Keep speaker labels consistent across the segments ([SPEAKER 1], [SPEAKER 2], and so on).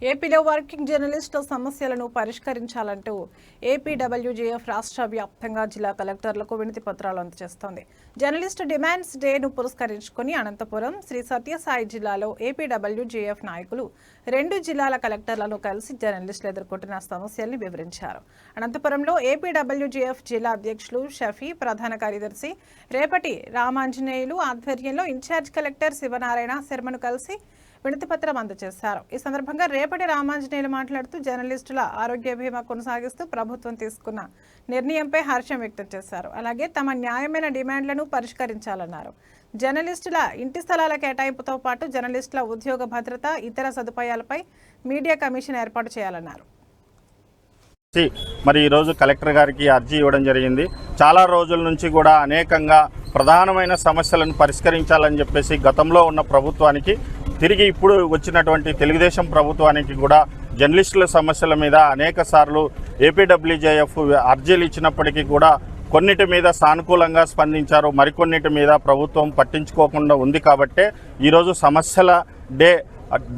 [SPEAKER 1] ఏపీలో వర్కింగ్ జర్నలిస్టుల సమస్యలను పరిష్కరించాలంటూ ఏపీడబ్ల్యూజేఎఫ్ రాష్ట్ర వ్యాప్తంగా జిల్లా కలెక్టర్లకు వినతి పత్రాలు అందజేస్తోంది. జర్నలిస్టు డిమాండ్స్ డేను పురస్కరించుకుని అనంతపురం శ్రీ సత్యసాయి జిల్లాలో ఏపీడబ్ల్యూజేఎఫ్ నాయకులు రెండు జిల్లాల కలెక్టర్లను కలిసి జర్నలిస్టులు ఎదుర్కొంటున్న సమస్యల్ని వివరించారు. అనంతపురంలో ఏపీడబ్ల్యూజేఎఫ్ జిల్లా అధ్యక్షులు షఫీ ప్రధాన కార్యదర్శి రేపటి రామాంజనేయులు ఆధ్వర్యంలో ఇన్ఛార్జ్ కలెక్టర్ శివనారాయణ శర్మను కలిసి వినతిపత్రం అందజేశారు. ఈ సందర్భంగా రేపటి రామాంజనేయులు మాట్లాడుతూ జర్నలిస్టుల ఆరోగ్య బీమా కొనసాగిస్తూ ప్రభుత్వం తీసుకున్న నిర్ణయంపై హర్షం వ్యక్తం చేశారు. అలాగే తమ న్యాయమైన డిమాండ్లను పరిష్కరించాలన్నారు. జర్నలిస్టుల ఇంటి స్థలాల కేటాయింపుతో పాటు జర్నలిస్టుల ఉద్యోగ భద్రత ఇతర సదుపాయాలపై మీడియా కమిషన్ ఏర్పాటు చేయాలన్నారు.
[SPEAKER 2] మరి ఈరోజు కలెక్టర్ గారికి అర్జీ ఇవ్వడం జరిగింది. చాలా రోజుల నుంచి కూడా అనేకంగా ప్రధానమైన సమస్యలను పరిష్కరించాలని చెప్పేసి గతంలో ఉన్న ప్రభుత్వానికి తిరిగి ఇప్పుడు వచ్చినటువంటి తెలుగుదేశం ప్రభుత్వానికి కూడా జర్నలిస్టుల సమస్యల మీద అనేక సార్లు ఏపీడబ్ల్యూజేఎఫ్ అర్జీలు ఇచ్చినప్పటికీ కూడా కొన్నిటి మీద సానుకూలంగా స్పందించారు. మరికొన్నిటి మీద ప్రభుత్వం పట్టించుకోకుండా ఉంది కాబట్టే ఈరోజు సమస్యల డే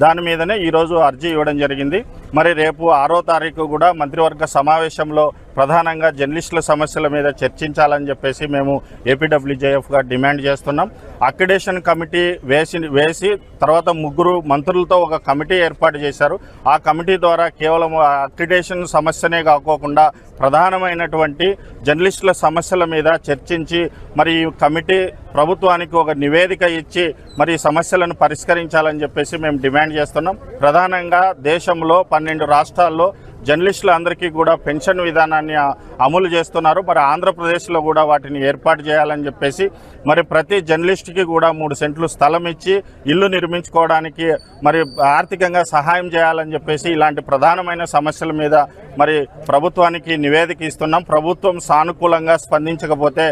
[SPEAKER 2] దాని మీదనే ఈరోజు అర్జీ ఇవ్వడం జరిగింది. మరి రేపు ఆరో తారీఖు కూడా మంత్రివర్గ సమావేశంలో ప్రధానంగా జర్నలిస్టుల సమస్యల మీద చర్చించాలని చెప్పేసి మేము ఏపీడబ్ల్యూజేఎఫ్గా డిమాండ్ చేస్తున్నాం. అక్రిడేషన్ కమిటీ వేసి వేసి తర్వాత ముగ్గురు మంత్రులతో ఒక కమిటీ ఏర్పాటు చేశారు. ఆ కమిటీ ద్వారా కేవలం అక్రిడేషన్ సమస్యనే కాకోకుండా ప్రధానమైనటువంటి జర్నలిస్టుల సమస్యల మీద చర్చించి మరి ఈ కమిటీ ప్రభుత్వానికి ఒక నివేదిక ఇచ్చి మరి సమస్యలను పరిష్కరించాలని చెప్పేసి మేము డిమాండ్ చేస్తున్నాం. ప్రధానంగా దేశంలో పన్నెండు రాష్ట్రాల్లో జర్నలిస్టులు అందరికీ కూడా పెన్షన్ విధానాన్ని అమలు చేస్తున్నారు. మరి ఆంధ్రప్రదేశ్లో కూడా వాటిని ఏర్పాటు చేయాలని చెప్పేసి మరి ప్రతి జర్నలిస్ట్కి కూడా మూడు సెంట్లు స్థలం ఇచ్చి ఇల్లు నిర్మించుకోవడానికి మరి ఆర్థికంగా సహాయం చేయాలని చెప్పేసి ఇలాంటి ప్రధానమైన సమస్యల మీద మరి ప్రభుత్వానికి నివేదిక ఇస్తున్నాం. ప్రభుత్వం సానుకూలంగా స్పందించకపోతే